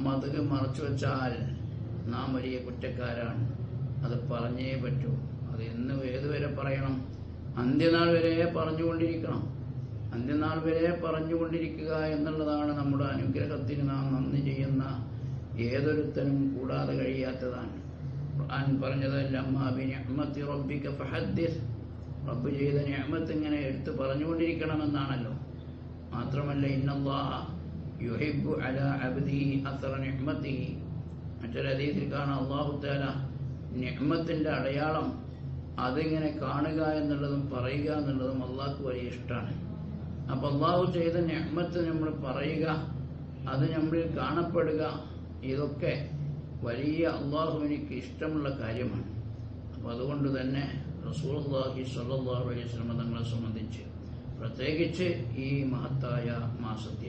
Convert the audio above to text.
മതക് മറച്ചു വെച്ചാൽ നാം വലിയ കുറ്റക്കാരാണ്. അത് പറഞ്ഞേ പറ്റൂ. അത് എന്ന് ഏതുവരെ പറയണം? അന്ത്യനാൾ വരെ പറഞ്ഞുകൊണ്ടിരിക്കണം. അന്ത്യനാൾ വരെ പറഞ്ഞുകൊണ്ടിരിക്കുക എന്നുള്ളതാണ് നമ്മുടെ അനുഗ്രഹത്തിന് നാം നന്ദി ചെയ്യുന്ന ഏതൊരുത്തനും കൂടാതെ കഴിയാത്തതാണ്. ഖുർആൻ ഫഹദ്ദിസ്. റബ്ബ് ചെയ്ത നിഅമത്ത് ഇങ്ങനെ എടുത്ത് പറഞ്ഞുകൊണ്ടിരിക്കണമെന്നാണല്ലോ. മാത്രമല്ല ഇന്നല്ലാഹ യുഹിബ്ബു അലാ അബ്ദിഹി അസ്റ നിഅമത്തിഹി. മറ്റൊരു അതീതിൽ കാണാം അള്ളാഹു തആല നിഹ്മത്തിന്റെ അടയാളം അതിങ്ങനെ കാണുക എന്നുള്ളതും പറയുക എന്നുള്ളതും അള്ളാഹ്ക്ക് വലിയ ഇഷ്ടമാണ് അപ്പോൾ അള്ളാഹു ചെയ്ത നിഹ്മത്ത് നമ്മൾ പറയുക അത് നമ്മളിൽ കാണപ്പെടുക ഇതൊക്കെ വലിയ അള്ളാഹുവിനിക്ക് ഇഷ്ടമുള്ള കാര്യമാണ്. അപ്പോൾ അതുകൊണ്ട് തന്നെ റസൂൽഹി സല്ലാഹു അലൈഹി സ്വലമ തങ്ങളെ സംബന്ധിച്ച് പ്രത്യേകിച്ച് ഈ മഹത്തായ മാസത്തിൽ